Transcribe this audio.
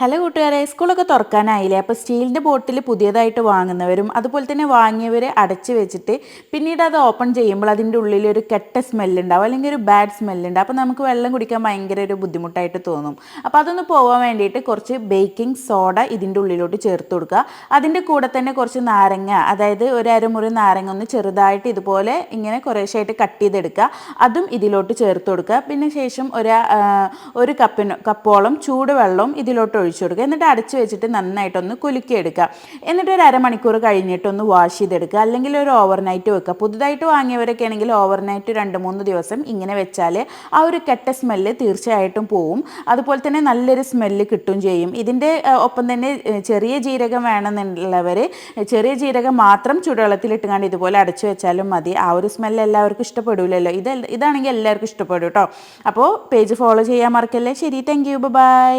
Hello കൂട്ടുകാരെ സ്കൂളൊക്കെ തുറക്കാനായില്ലേ? അപ്പോൾ സ്റ്റീലിന്റെ ബോട്ടിൽ പുതിയതായിട്ട് വാങ്ങുന്നവരും അതുപോലെ തന്നെ വാങ്ങിയവർ അടച്ച് വെച്ചിട്ട് പിന്നീട് അത് ഓപ്പൺ ചെയ്യുമ്പോൾ അതിന്റെ ഉള്ളിൽ ഒരു കെട്ട സ്മെല്ലുണ്ടാവും അല്ലെങ്കിൽ ഒരു ബാഡ് സ്മെല്ലുണ്ടാവും. അപ്പോൾ നമുക്ക് വെള്ളം കുടിക്കാൻ ഭയങ്കര ഒരു ബുദ്ധിമുട്ടായിട്ട് തോന്നും. അപ്പോൾ അതൊന്ന് പോകാൻ വേണ്ടിയിട്ട് കുറച്ച് ബേക്കിംഗ് സോഡ ഇതിന്റെ ഉള്ളിലോട്ട് ചേർത്ത് കൊടുക്കുക. അതിന്റെ കൂടെ തന്നെ കുറച്ച് നാരങ്ങ അതായത് ഒരു അരമുറി നാരങ്ങ ഒന്ന് ചെറുതായിട്ട് ഇതുപോലെ ഇങ്ങനെ കുറേശ്ശായിട്ട് കട്ട് ചെയ്തെടുക്കുക. അതും ഇതിലോട്ട് ചേർത്ത് കൊടുക്കുക. പിന്നെ ശേഷം ഒരു ഒരു കപ്പിന് കപ്പോളം ചൂടുവെള്ളം ഇതിലോട്ട് ഒഴിച്ചു കൊടുക്കുക. എന്നിട്ട് അടച്ചു വെച്ചിട്ട് നന്നായിട്ടൊന്ന് കുലുക്കിയെടുക്കുക. എന്നിട്ട് ഒരു അരമണിക്കൂർ കഴിഞ്ഞിട്ടൊന്ന് വാഷ് ചെയ്തെടുക്കുക. അല്ലെങ്കിൽ ഒരു ഓവർനൈറ്റ് വെക്കുക. പുതുതായിട്ട് വാങ്ങിയവരൊക്കെ ആണെങ്കിൽ ഓവർനൈറ്റ് രണ്ട് മൂന്ന് ദിവസം ഇങ്ങനെ വെച്ചാൽ ആ ഒരു കെട്ട സ്മെല്ല് തീർച്ചയായിട്ടും പോവും. അതുപോലെ തന്നെ നല്ലൊരു സ്മെല്ല് കിട്ടും ചെയ്യും. ഇതിന്റെ ഒപ്പം തന്നെ ചെറിയ ജീരകം വേണമെന്നുള്ളവർ ചെറിയ ജീരകം മാത്രം ചുടുവെള്ളത്തിലിട്ടുകൊണ്ട് ഇതുപോലെ അടച്ചു വെച്ചാലും മതി. ആ ഒരു സ്മെല്ല് എല്ലാവർക്കും ഇഷ്ടപ്പെടില്ലല്ലോ ഇത് ഇതാണെങ്കിൽ എല്ലാവർക്കും ഇഷ്ടപ്പെടും കേട്ടോ അപ്പോൾ പേജ് ഫോളോ ചെയ്യാൻ മറക്കല്ലേ? ശരി താങ്ക് യു ബൈ